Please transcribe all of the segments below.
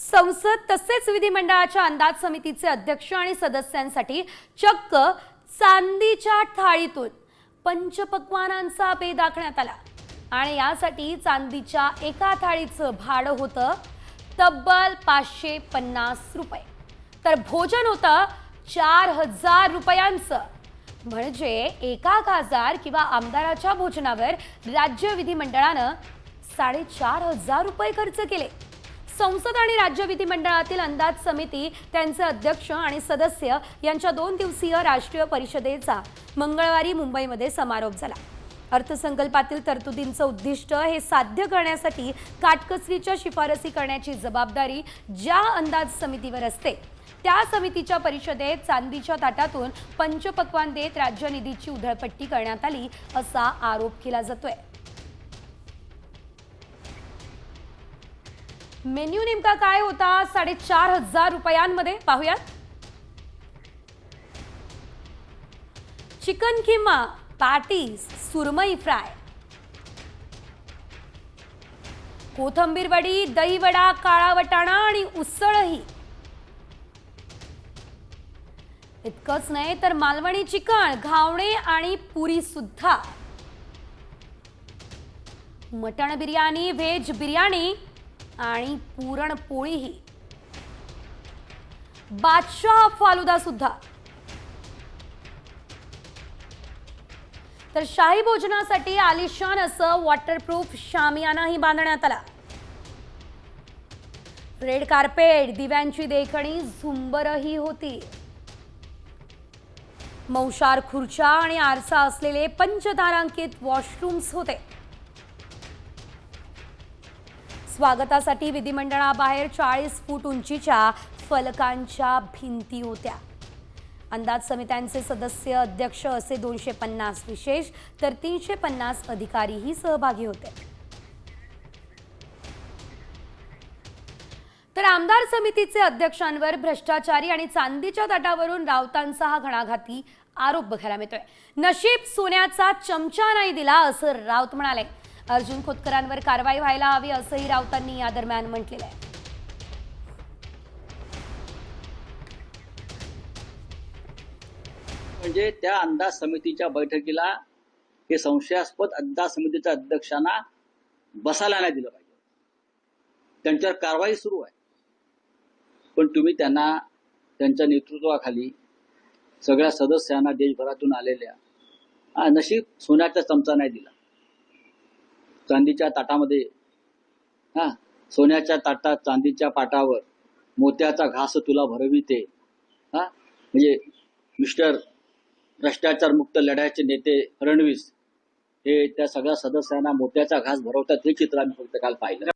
संसद तसेच विधिमंडळाच्या अंदाज समितीचे अध्यक्ष आणि सदस्यांसाठी चक्क चांदीच्या थाळीतून पंचपक्वानांचा बेद आखण्यात आला. आणि यासाठी चांदीच्या एका थाळीचं भाडं होतं तब्बल पाचशे पन्नास रुपये. तर भोजन होतं चार हजार रुपयांचं. म्हणजे एका खासदार किंवा आमदाराच्या भोजनावर राज्य विधिमंडळानं साडेचार हजार रुपये खर्च केले. संसद आणि राज्य विधिमंडळातील अंदाज समिती त्यांचे अध्यक्ष आणि सदस्य यांच्या दोन दिवसीय राष्ट्रीय परिषदेचा मंगळवारी मुंबईमध्ये समारोप झाला. अर्थसंकल्पातील तरतुदींचं उद्दिष्ट हे साध्य करण्यासाठी काटकसरीच्या शिफारसी करण्याची जबाबदारी ज्या अंदाज समितीवर असते त्या समितीच्या परिषदेत चांदीच्या ताटातून पंचपक्वान देत राज्य निधीची उधळपट्टी करण्यात आली असा आरोप केला जातोय. मेन्यू नेमका काय होता? साडेचार हजार रुपयांमध्ये. पाहूयात. चिकन किमा पॅटीस सुरमई फ्राय. कोथंबीर वडी दही वडा काळा वटाणा आणि उसळही. इतकंच नाही तर मालवणी चिकन घावणे आणि पुरी सुद्धा. मटण बिर्याणी व्हेज बिर्याणी आणि पुरणपोळीही बादशाह फालुदा सुद्धा. तर शाही भोजनासाठी आलिशान असं वॉटरप्रूफ शामियानाही बांधण्यात आला. रेड कार्पेट दिव्यांची देखणी झुंबरही होती. मौशार खुर्च्या आणि आरसा असलेले पंचतारांकित वॉशरूम्स होते. स्वागतासाठी विधिमंडळाबाहेर चाळीस फूट उंचीच्या फलकांच्या भिंती होत्या. अंदाज समित्यांचे सदस्य अध्यक्ष असे दोनशे पन्नास विशेष तर तीनशे पन्नास अधिकारीही सहभागी होते. तर आमदार समितीचे अध्यक्षांवर भ्रष्टाचारी आणि चांदीच्या तटावरून राऊतांचा हा घणाघाती आरोप बघायला मिळतोय. नशीब सोन्याचा चमचा नाही दिला असं राऊत म्हणाले. अर्जुन खोतकरांवर कारवाई व्हायला हवी असंही राऊतांनी या दरम्यान म्हटलेलं आहे. म्हणजे त्या अंदाज समितीच्या बैठकीला हे संशयास्पद अंदाज समितीच्या अध्यक्षांना बसायला नाही दिलं पाहिजे. त्यांच्यावर कारवाई सुरू आहे. पण तुम्ही त्यांना त्यांच्या नेतृत्वाखाली सगळ्या सदस्यांना देशभरातून आलेल्या नशीब सोन्याचा चमचा नाही दिला. चांदीच्या ताटामध्ये हा सोन्याच्या ताटात चांदीच्या पाटावर मोत्याचा घास तुला भरविते. हा म्हणजे मिस्टर भ्रष्टाचार मुक्त लढ्याचे नेते फडणवीस हे त्या सगळ्या सदस्यांना मोत्याचा घास भरवतात हे चित्र आम्ही फक्त काल पाहिलं.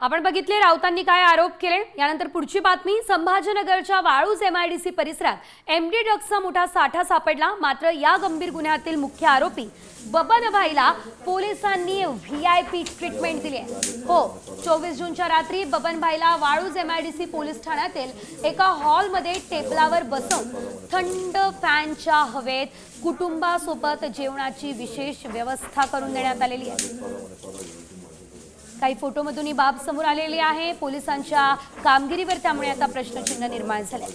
आपण बघितले राऊतांनी काय आरोप केले? यानंतर पुढची बातमी संभाजीनगरच्या वाळूज एमआयडीसी परिसरात एमडी ड्रग्सचा मोठा साठा सापडला. मात्र या गंभीर गुन्ह्यातील मुख्य आरोपी बबन भाईला पोलिसांनी व्ही आय पी ट्रीटमेंट दिली आहे. हो चोवीस जूनच्या रात्री बबन भाईला वाळूज एमआयडीसी पोलीस ठाण्यातील एका हॉलमध्ये टेबलावर बसवून थंड फॅनच्या हवेत कुटुंबासोबत जेवणाची विशेष व्यवस्था करून देण्यात आलेली आहे. काही फोटोमधून ही बाब समोर आलेली आहे. पोलिसांच्या कामगिरीवर त्यामुळे आता प्रश्नचिन्ह निर्माण झाले.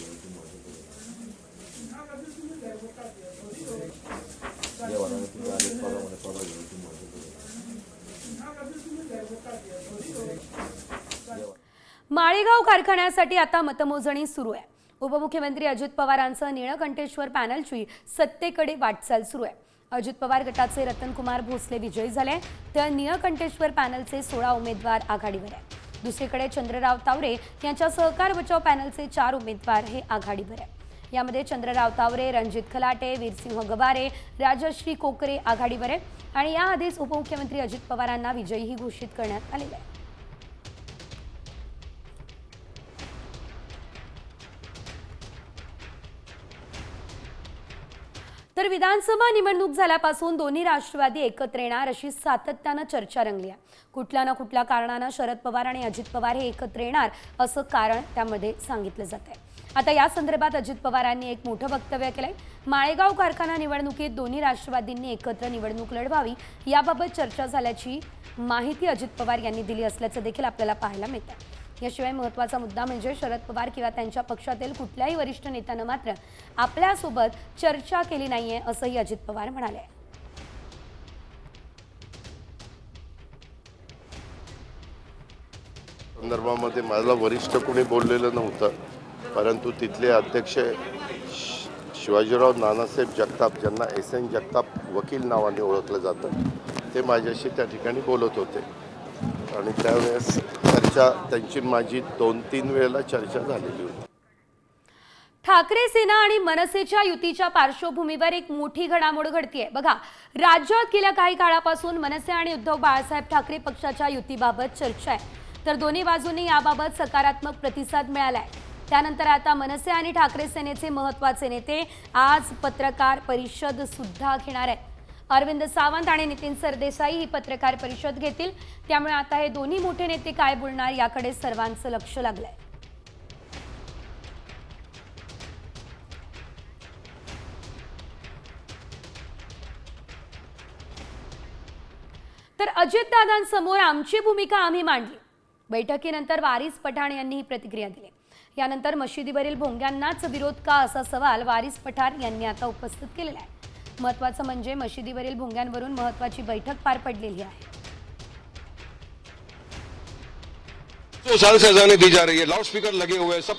माळेगाव कारखान्यासाठी आता मतमोजणी सुरू आहे. उपमुख्यमंत्री अजित पवारांचं निळकंठेश्वर पॅनलची सत्तेकडे वाटचाल सुरू आहे. अजित पवार गटाचे रतनकुमार भोसले विजयी झाले. तर निळकंठेश्वर पॅनलचे सोळा उमेदवार आघाडीवर आहे दुसरीकडे चंद्रराव तावरे यांच्या सहकार बचाव पॅनलचे चार उमेदवार हे आघाडीवर आहे यामध्ये चंद्रराव तावरे रणजित खलाटे वीरसिंह गवारे राजश्री कोकरे आघाडीवर आहे आणि याआधीच उपमुख्यमंत्री अजित पवारांना विजयीही घोषित करण्यात आलेला आहे. तर विधानसभा निवडणूक झाल्यापासून दोन्ही राष्ट्रवादी एकत्र येणार अशी सातत्यानं चर्चा रंगली आहे. कुठल्या ना कुठल्या कारणानं शरद पवार आणि अजित पवार हे एकत्र येणार असं कारण त्यामध्ये सांगितलं जात आहे. आता या संदर्भात अजित पवारांनी एक मोठं वक्तव्य केलंय. माळेगाव कारखाना निवडणुकीत दोन्ही राष्ट्रवादींनी एकत्र निवडणूक लढवावी याबाबत चर्चा झाल्याची माहिती अजित पवार यांनी दिली असल्याचं देखील आपल्याला पाहायला मिळतं याशिवाय महत्त्वाचा मुद्दा म्हणजे शरद पवार किंवा त्यांच्या पक्षातील कुठल्याही वरिष्ठ नेत्यानं मात्र आपल्यासोबत चर्चा केली नाहीये असंही अजित पवार म्हणाले. संदर्भामध्ये मला वरिष्ठ कोणी बोललेलं नव्हतं परंतु तिथले अध्यक्ष शि- शिवाजीराव नानासाहेब जगताप ज्यांना एस एन जगताप वकील नावाने ओळखलं जातं ते माझ्याशी त्या ठिकाणी बोलत होते. आणि त्यावेळेस चर्चा त्यांची माझी दोन तीन वेळेला चर्चा झालेली होती. ठाकरे सेना आणि मनसेच्या युतीच्या पार्श्वभूमीवर एक मोठी घडामोड घडतीये. बघा राज्यात गेल्या काही काळापासून मनसे आणि उद्धव बाळासाहेब ठाकरे पक्षाच्या युतीबाबत चर्चा आहे. तर दोन्ही बाजूंनी याबाबत सकारात्मक प्रतिसाद मिळालाय. त्यानंतर आता मनसे आणि ठाकरे सेनेचे महत्त्वाचे नेते आज पत्रकार परिषद सुद्धा घेणार आहेत. अरविंद सावंत आणि नितीन सरदेसाई ही पत्रकार परिषद घेतील. त्यामुळे आता हे दोन्ही मोठे नेते काय बोलणार याकडे सर्वांचं लक्ष लागलंय. तर अजितदादांसमोर आमची भूमिका आम्ही मांडली. बैठकीनंतर वारिस पठाण यांनी ही प्रतिक्रिया दिली. यानंतर मशिदीवरील भोंग्यांनाच विरोध का असा सवाल वारिस पठाण यांनी आता उपस्थित केलेला आहे. महत्वाचं म्हणजे मशिदीवरील भुंग्यांवरून महत्वाची बैठक पार पडलेली आहे. दो साल से अजाने दी जा रही है लाउड स्पीकर लगे हुए हैं सब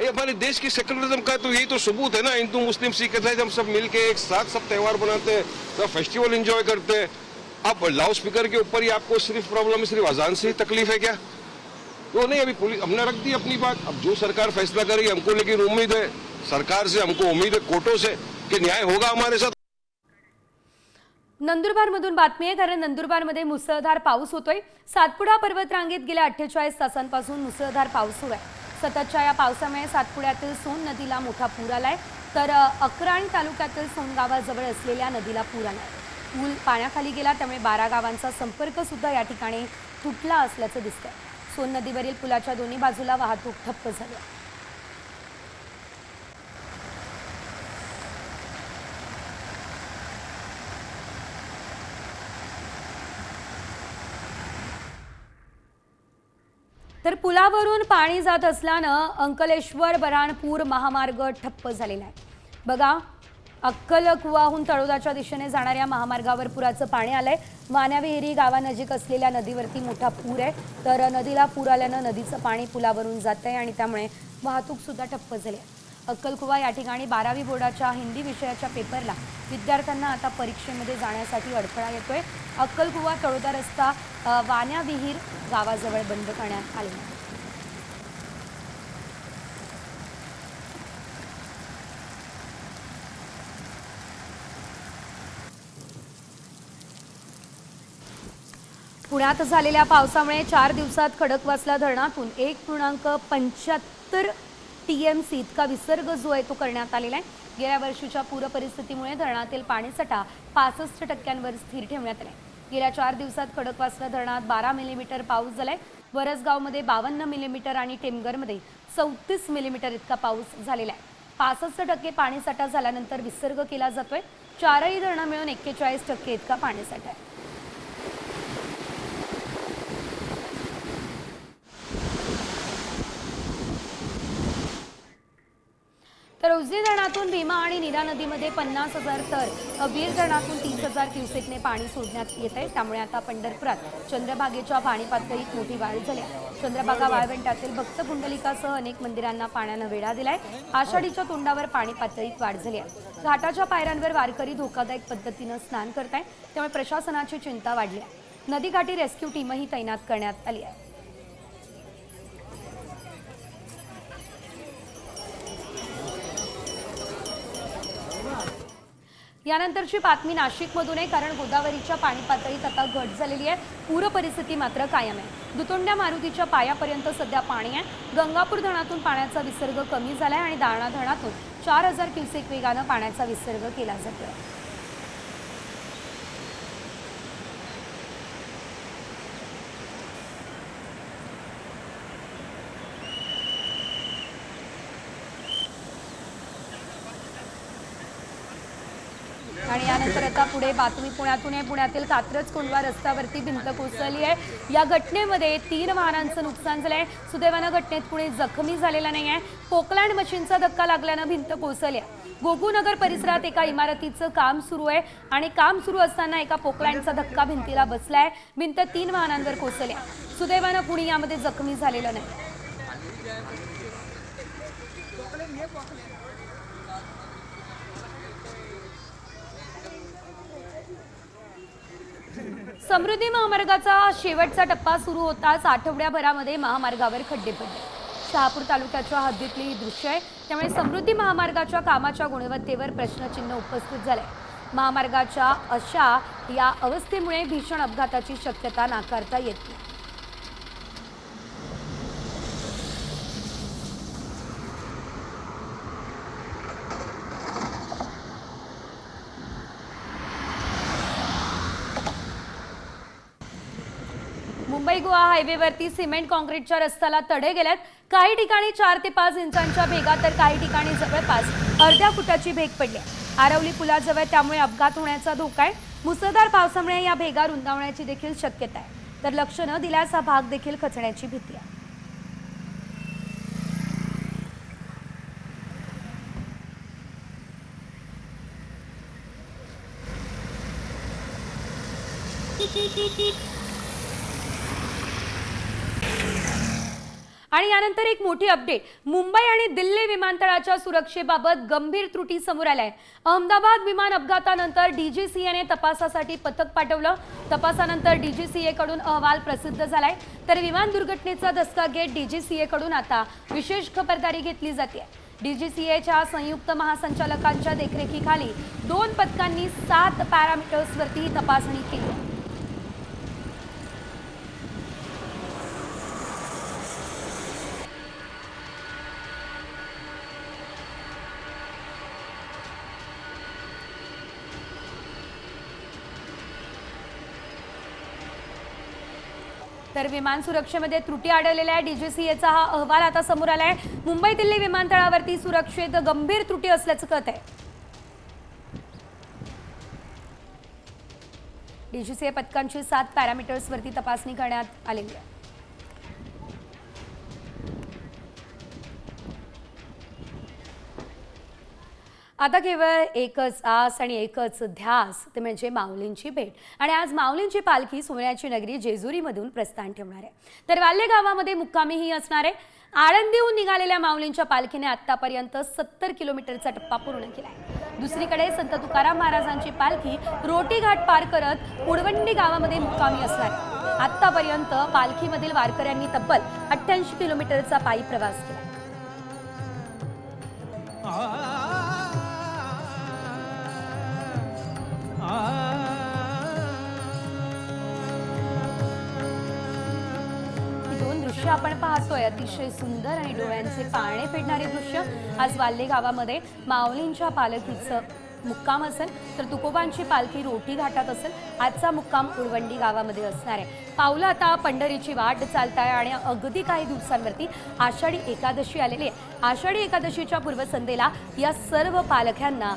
ये हमारे देश की सेकुलरिज्म का तो यही तो सबूत है ना हिंदू मुस्लिम सिख ईसाई हम सब मिलके एक साथ सब त्यौहार बनाते हैं सब फेस्टिवल इंजॉय करते हैं। अब लाउड स्पीकर के ऊपर ही आपको सिर्फ प्रॉब्लम है सिर्फ अजान से ही तकलीफ है क्या? तो नहीं अभी पुलिस हमने रख दी अपनी बात। अब जो सरकार फैसला करेगी हमको लेकिन उम्मीद है सरकार से हमको उम्मीद है कोर्टों से कि न्याय होगा हमारे साथ। नंदुरबारमधून बातमी आहे कारण नंदुरबारमध्ये मुसळधार पाऊस होतोय. सातपुडा पर्वतरांगेत गेल्या अठ्ठेचाळीस तासांपासून मुसळधार पाऊस सुरू आहे. सततच्या या पावसामुळे सातपुड्यातील सोन नदीला मोठा पूर आलाय. तर अक्राणी तालुक्यातील सोन गावाजवळ असलेल्या नदीला पूर आला पूल पाण्याखाली गेला त्यामुळे बारा गावांचा संपर्क सुद्धा या ठिकाणी तुटला असल्याचं दिसतंय. सोन नदीवरील पुलाच्या दोन्ही बाजूला वाहतूक ठप्प झाली आहे. तर पुलावरून पाणी जात असल्यानं अंकलेश्वर बराणपूर महामार्ग ठप्प झालेला आहे. बघा अक्कलकुवाहून तळोदाच्या दिशेने जाणाऱ्या महामार्गावर पुराचं पाणी आलंय. मान्याविहिरी गावानजीक असलेल्या नदीवरती मोठा पूर आहे. तर नदीला पूर आल्यानं नदीचं पाणी पुलावरून जात आहे आणि त्यामुळे वाहतूक सुद्धा ठप्प झाली आहे. अक्कलकुवा या ठिकाणी बारावी बोर्डाच्या हिंदी विषयाच्या पेपरला विद्यार्थ्यांना आता परीक्षेमध्ये जाण्यासाठी अडथळा येतोय. अक्कलकुवा तळोदा रस्ता वाण्या विहीर गावाजवळ बंद करण्यात आले. पुण्यात झालेल्या पावसामुळे चार दिवसात खडकवासला धरणातून एक पूर्णांक पंच्याहत्तर टी एम सी इतका विसर्ग जो आहे तो करण्यात आलेला आहे. गेल्या वर्षीच्या पूर परिस्थितीमुळे धरणातील पाणीसाठा पासष्ट टक्क्यांवर स्थिर ठेवण्यात आलाय गेल्या चार दिवसात खडकवासला धरणात बारा मिलीमीटर पाऊस झालाय. वरसगावमध्ये बावन्न मिलीमीटर आणि टेमगरमध्ये चौतीस मिलीमीटर इतका पाऊस झालेला आहे. पासष्ट टक्के पाणीसाठा झाल्यानंतर विसर्ग केला जातोय. चारही धरणं मिळून एक्केचाळीस टक्के इतका पाणीसाठा आहे. उजनी धरणातून भीमा आणि नीरा नदीमध्ये पन्नास हजार तर अबीर धरणातून तीस हजार क्युसेकने पाणी सोडण्यात येत आहे त्यामुळे आता पंढरपुरात चंद्रभागेच्या पाणी पातळीत मोठी वाढ झाली आहे. चंद्रभागा वाळवंटातील भक्त कुंडलिकासह अनेक मंदिरांना पाण्यानं वेढा दिलाय. आषाढीच्या तोंडावर पाणी पातळीत वाढ झाली आहे. घाटाच्या पायऱ्यांवर वारकरी धोकादायक पद्धतीनं स्नान करताय त्यामुळे प्रशासनाची चिंता वाढली आहे. नदीकाठी रेस्क्यू टीमही तैनात करण्यात आली आहे. यानंतरची बातमी नाशिकमधून आहे कारण गोदावरीच्या पाणी पातळीत आता घट झालेली आहे. पूर परिस्थिती मात्र कायम आहे. दुतोंड्या मारुतीच्या पायापर्यंत सध्या पाणी आहे. गंगापूर धरणातून पाण्याचा विसर्ग कमी झाला आहे आणि दारणा धरणातून चार हजार क्युसेक वेगानं पाण्याचा विसर्ग केला जातोय. आता पुढे बातमी पुण्यातून आहे. पुण्यातील कात्रज कोंडवा रस्त्यावरती भिंत कोसळली आहे. या घटनेमध्ये तीन वाहनांचं नुकसान झालंय. सुदैवानं घटनेत कुणी जखमी झालेला नाही आहे. पोकलँड मशीनचा धक्का लागल्यानं भिंत कोसळली आहे. गोकुनगर परिसरात एका इमारतीचं काम सुरू आहे आणि काम सुरू असताना एका पोकलँडचा धक्का भिंतीला बसलाय भिंत तीन वाहनांवर कोसळली आहे. सुदैवानं कुणी यामध्ये जखमी झालेलं नाही. समृद्धी महामार्गाचा शेवटचा टप्पा सुरू होताच आठवड्याभरामध्ये महामार्गावर खड्डे पडले. शहापूर तालुक्याच्या हद्दीतली ही दृश्य आहे. त्यामुळे समृद्धी महामार्गाच्या कामाच्या गुणवत्तेवर प्रश्नचिन्ह उपस्थित झाले महामार्गाच्या अशा या अवस्थेमुळे भीषण अपघाताची शक्यता नाकारता येत नाही मुंबई गोवा हायवेवरती सिमेंट कॉन्क्रीटच्या रस्त्याला तडे गेल्यात काही ठिकाणी चार ते पाच इंचांच्या भेगा तर काही ठिकाणी जवळपास अर्ध्या फुटाची भेग पडली आरवली पुलाजवळ त्यामुळे अपघात होण्याचा धोका आहे. मुसळधार पावसामुळे या भेगा रुंदावण्याची देखील शक्यता आहे. तर लक्ष न दिल्यास हा भाग देखील खचण्याची भीती आहे. आणि यानंतर एक मोठी अपडेट मुंबई आणि दिल्ली विमानतळाच्या सुरक्षेबाबत गंभीर त्रुटी समोर आल्या अहमदाबाद विमान अपघातानंतर डीजीसीएने तपासासाठी पथक पाठवलं. तपासानंतर डीजीसीए कडून अहवाल प्रसिद्ध झालाय. तर विमान दुर्घटनेचा धसका घेत डीजीसीए कडून आता विशेष खबरदारी घेतली जाते. डीजीसीएच्या संयुक्त महासंचालकांच्या देखरेखीखाली दोन पथकांनी सात पॅरामीटर्सवरती तपासणी केली. तर विमान सुरक्षेमध्ये त्रुटी आढळलेल्या डीजीसीएचा हा अहवाल आता समोर आलाय. मुंबई दिल्ली विमानतळावरती सुरक्षेत गंभीर त्रुटी असल्याचं कळत आहे डीजीसीए पथकांची सात पॅरामीटर्सवरती तपासणी करण्यात आलेली आहे. आता केवळ एकच आस आणि एकच ध्यास ते म्हणजे माऊलींची भेट. आणि आज माऊलींची पालखी सोन्याची नगरी जेजुरीमधून प्रस्थान ठेवणार आहे. तर वाल्हे गावामध्ये मुक्कामीही असणार आहे. आळंदीहून निघालेल्या माऊलींच्या पालखीने आतापर्यंत सत्तर किलोमीटरचा टप्पा पूर्ण केला आहे. दुसरीकडे संत तुकाराम महाराजांची पालखी रोटी घाट पार करत उडवंडी गावामध्ये मुक्कामी असणार आहे. आतापर्यंत पालखीमधील वारकऱ्यांनी तब्बल अठ्ठ्याऐंशी किलोमीटरचा पायी प्रवास केला दृश्य आपण पाहतोय. अतिशय सुंदर आणि डोळ्यांचे पाळणे फेडणारे दृश्य आज वाल्ले गावामध्ये माऊलींच्या पालखीचं मुक्काम असेल. तर तुकोबांची पालखी रोटी घाटात असेल. आजचा मुक्काम उळवंडी गावामध्ये असणार आहे. पावलं आता पंढरीची वाट चालत आहे आणि अगदी काही दिवसांवरती आषाढी एकादशी आलेली आहे. आषाढी एकादशीच्या पूर्वसंध्येला या सर्व पालख्यांना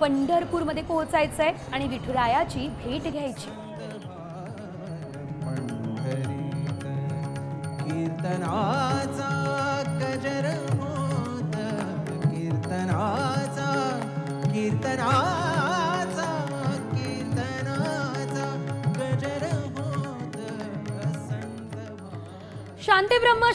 पंढरपूरमध्ये पोहोचायचं आहे आणि विठुरायाची भेट घ्यायची. कीर्तनाचा गजर होत कीर्तनाचा कीर्तनाचा कीर्तनाचा गजर होत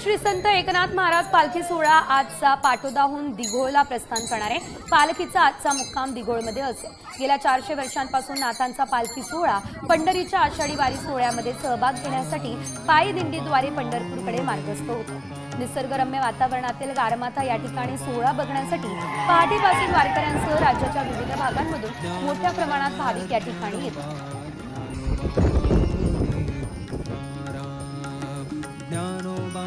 श्री संत एकनाथ महाराज पालखी सोहळा आजचा पाटोदाहून दिघोळला प्रस्थान करणार. आहे पालखीचा आजचा मुक्काम दिघोळमध्ये असेल. गेल्या चारशे वर्षांपासून नाथांचा पालखी सोहळा पंढरीच्या आषाढी वारी सोहळ्यामध्ये सहभाग घेण्यासाठी पायी दिंडीद्वारे पंढरपूरकडे मार्गस्थ होतो. निसर्गरम्य वातावरणातील गारमाथा या ठिकाणी सोहळा बघण्यासाठी पहाटेपासून वारकऱ्यांसह राज्याच्या विविध भागांमधून मोठ्या प्रमाणात भाविक या ठिकाणी येतात. ज्ञानोबा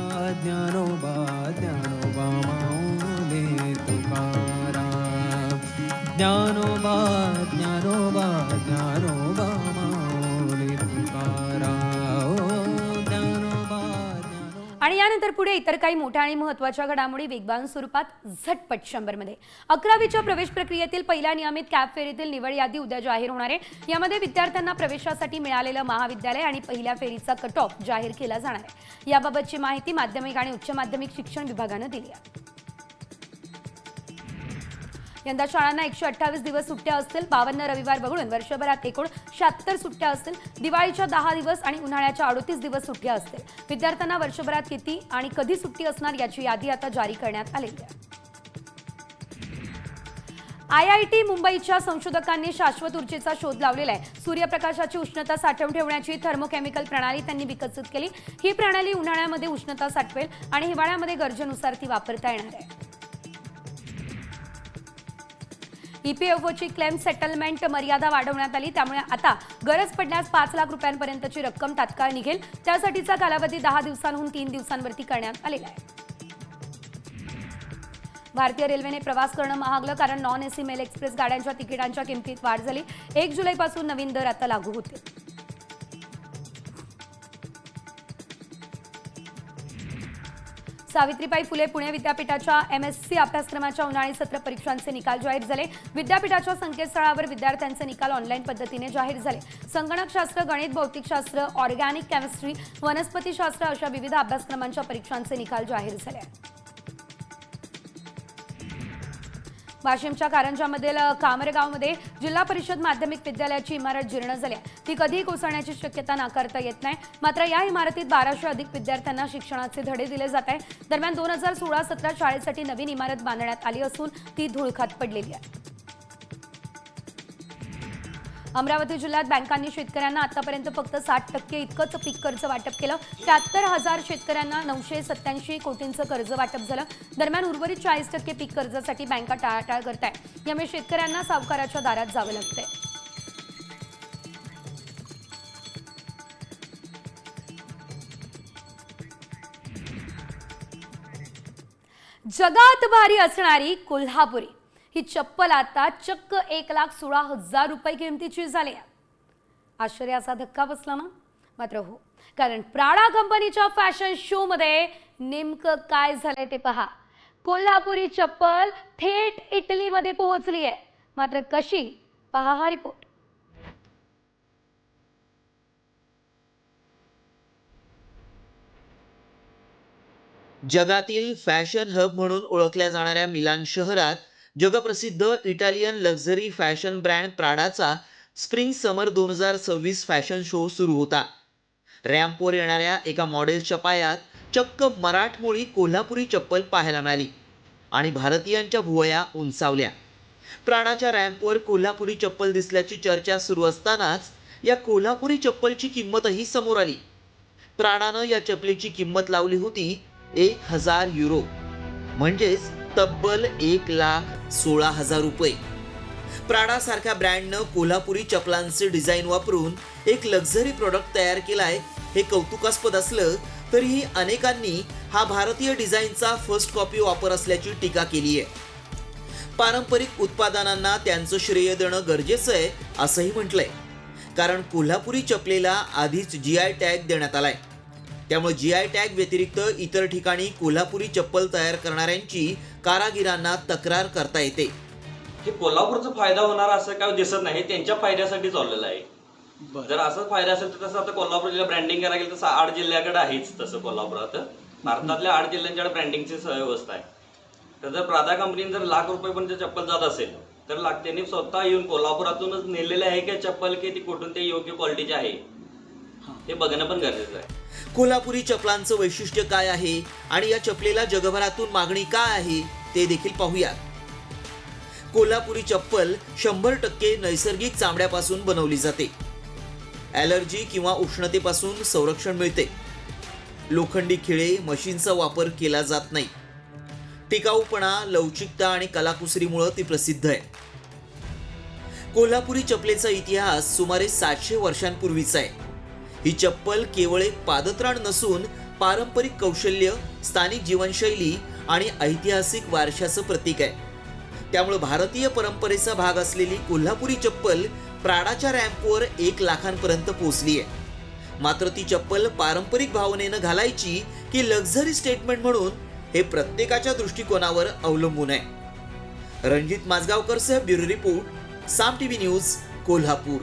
यानंतर पुढे इतर काही मोठ्या आणि महत्त्वाच्या घडामोडी वेगवान स्वरूपात झटपट शंभरमध्ये. अकरावीच्या प्रवेश प्रक्रियेतील पहिल्या नियमित कॅब फेरीतील निवड यादी उद्या जाहीर होणार आहे. यामध्ये विद्यार्थ्यांना प्रवेशासाठी मिळालेलं महाविद्यालय आणि पहिल्या फेरीचा कट ऑफ जाहीर केला जाणार आहे. याबाबतची माहिती माध्यमिक आणि उच्च माध्यमिक शिक्षण विभागानं दिली आहे. यंदा शाळांना एकशे अठ्ठावीस दिवस सुट्ट्या असतील. बावन्न रविवार वगळून वर्षभरात एकूण शहात्तर सुट्ट्या असतील. दिवाळीच्या दहा दिवस आणि उन्हाळ्याच्या अडोतीस दिवस सुट्ट्या असतील. विद्यार्थ्यांना वर्षभरात किती आणि कधी सुट्टी असणार याची यादी आता जारी करण्यात आलेली आहे. आय आय टी मुंबईच्या संशोधकांनी शाश्वत ऊर्जेचा शोध लावलेला आहे. सूर्यप्रकाशाची उष्णता साठवून ठेवण्याची थर्मोकेमिकल प्रणाली त्यांनी विकसित केली. ही प्रणाली उन्हाळ्यामध्ये उष्णता साठवेल आणि हिवाळ्यामध्ये गरजेनुसार ती वापरता येणार आहे. ईपीएफओची क्लेम सेटलमेंट मर्यादा वाढवण्यात आली. त्यामुळे आता गरज पडल्यास पाच लाख रुपयांपर्यंतची रक्कम तात्काळ निघेल. त्यासाठीचा कालावधी दहा दिवसांहून तीन दिवसांवरती करण्यात आलेला आहे. भारतीय रेल्वेने प्रवास करणं महागलं कारण नॉन एसी मेल एक्सप्रेस गाड्यांच्या तिकिटांच्या किमतीत वाढ झाली. एक जुलैपासून नवीन दर आता लागू होतील. सावित्रीबाई फुले पुणे विद्यापीठाच्या एम एस सी अभ्यासक्रमाच्या उन्हाळी सत्र परीक्षांचे निकाल जाहीर झाले. विद्यापीठाच्या संकेतस्थळावर विद्यार्थ्यांचे निकाल ऑनलाईन पद्धतीने जाहीर झाले. संगणकशास्त्र गणित भौतिकशास्त्र ऑर्गॅनिक केमिस्ट्री वनस्पतीशास्त्र अशा विविध अभ्यासक्रमांच्या परीक्षांचे निकाल जाहीर झाले. वाशिमच्या कारंजामधील कामरेगावमध्ये कामरगावमध्ये जिल्हा परिषद माध्यमिक विद्यालयाची इमारत जीर्ण झाली आहे. ती कधीही कोसळण्याची शक्यता नाकारता येत नाही. मात्र या इमारतीत बाराशे अधिक विद्यार्थ्यांना शिक्षणाचे धडे दिले जात आहे दरम्यान दोन हजार सोळा सतरा शाळेसाठी नवीन इमारत बांधण्यात आली असून ती धुळखात पडलेली आहे. अमरावती जिल्ह्यात बँकांनी शेतकऱ्यांना आतापर्यंत फक्त साठ टक्के इतकंच पीक कर्ज वाटप केलं. त्र्याहत्तर हजार शेतकऱ्यांना नऊशे सत्याऐंशी कोटींचं कर्ज वाटप झालं. दरम्यान उर्वरित चाळीस टक्के पीक कर्जासाठी बँका टाळाटाळ करत आहेत यामुळे शेतकऱ्यांना सावकाराच्या दारात जावं लागतंय. जगात भारी असणारी कोल्हापुरी. ही चप्पल आता चक्क एक लाख सोळा हजार रुपये किमतीची झाली आहे. आश्चर्याचा धक्का बसला ना? मात्र हो कारण प्राडा कंपनीच्या फॅशन शो मध्ये नेमकं काय झालंय ते पहा. कोल्हापुरी चप्पल थेट इटलीमध्ये पोहोचली आहे. मात्र कशी? पहा हा रिपोर्ट. जगातील फॅशन हब म्हणून ओळखल्या जाणाऱ्या मिलान शहरात जगप्रसिद्ध इटालियन लक्झरी फॅशन ब्रँड प्राडाचा स्प्रिंग समर दोन हजार सव्वीस फॅशन शो सुरू होता. रॅम्पवर येणाऱ्या एका मॉडेलच्या पायात चक्क मराठमोळी कोल्हापुरी चप्पल पाहायला मिळाली आणि भारतीयांच्या भुवया उंचावल्या. प्राणाच्या रॅम्पवर कोल्हापुरी चप्पल दिसल्याची चर्चा सुरू असतानाच या कोल्हापुरी चप्पलची किंमतही समोर आली. प्राणानं या चपलीची किंमत लावली होती एक हजार युरो. म्हणजेच तब्बल एक लाख सोळा हजार रुपये. प्राडासारख्या ब्रँडनं कोल्हापुरी चपलांचे डिझाईन वापरून एक लक्झरी प्रोडक्ट तयार केलाय हे कौतुकास्पद असलं तरीही अनेकांनी हा भारतीय डिझाईनचा फर्स्ट कॉपी वापर असल्याची टीका केली आहे. पारंपरिक उत्पादनांना त्यांचं श्रेय देणं गरजेचं आहे असंही म्हटलंय. कारण कोल्हापुरी चपलेला आधीच जी आय टॅग देण्यात आलाय. त्यामुळे जी आय टॅग व्यतिरिक्त इतर ठिकाणी कोल्हापुरी चप्पल तयार करणाऱ्यांची कारागिरांना तक्रार करता येते. हे कोल्हापूरचा फायदा होणार असं काय दिसत नाही त्यांच्या फायद्यासाठी चाललेलं आहे. जर असं फायदा असेल तर तसं आता कोल्हापूर जिल्हा ब्रँडिंग करायला गेलं तसं आठ जिल्ह्याकडे आहेच तसं कोल्हापुरात. भारतातल्या आठ जिल्ह्यांच्याकडे ब्रँडिंगची व्यवस्था आहे. तर जर प्रादा कंपनीने जर लाख रुपये पण जर चप्पल जात असेल तर लाख त्यांनी स्वतः येऊन कोल्हापुरातूनच नेलेले आहे की चप्पल की ती कुठून ते योग्य क्वालिटीचे आहे? हे बघणं पण गरजेचं आहे. कोल्हापुरी चपलांचं वैशिष्ट्य काय आहे आणि या चपलेला जगभरातून मागणी काय आहे ते देखील पाहूया कोल्हापुरी चप्पल शंभर टक्के नैसर्गिक चामड्यापासून बनवली जाते. ॲलर्जी किंवा उष्णतेपासून संरक्षण मिळते. लोखंडी खिळे मशीनचा वापर केला जात नाही. टिकाऊपणा लवचिकता आणि कलाकुसरीमुळं ती प्रसिद्ध आहे. कोल्हापुरी चपलेचा इतिहास सुमारे सातशे वर्षांपूर्वीचा आहे. ही चप्पल केवळ एक पादत्राण नसून पारंपरिक कौशल्य स्थानिक जीवनशैली आणि ऐतिहासिक वारशाचं प्रतीक आहे. त्यामुळे भारतीय परंपरेचा भाग असलेली कोल्हापुरी चप्पल प्राडाच्या रॅम्पवर एक लाखांपर्यंत पोहोचली आहे. मात्र ती चप्पल पारंपरिक भावनेनं घालायची की लक्झरी स्टेटमेंट म्हणून हे प्रत्येकाच्या दृष्टिकोनावर अवलंबून आहे. रणजित माजगावकर सह bureau report Saam TV news Kolhapur.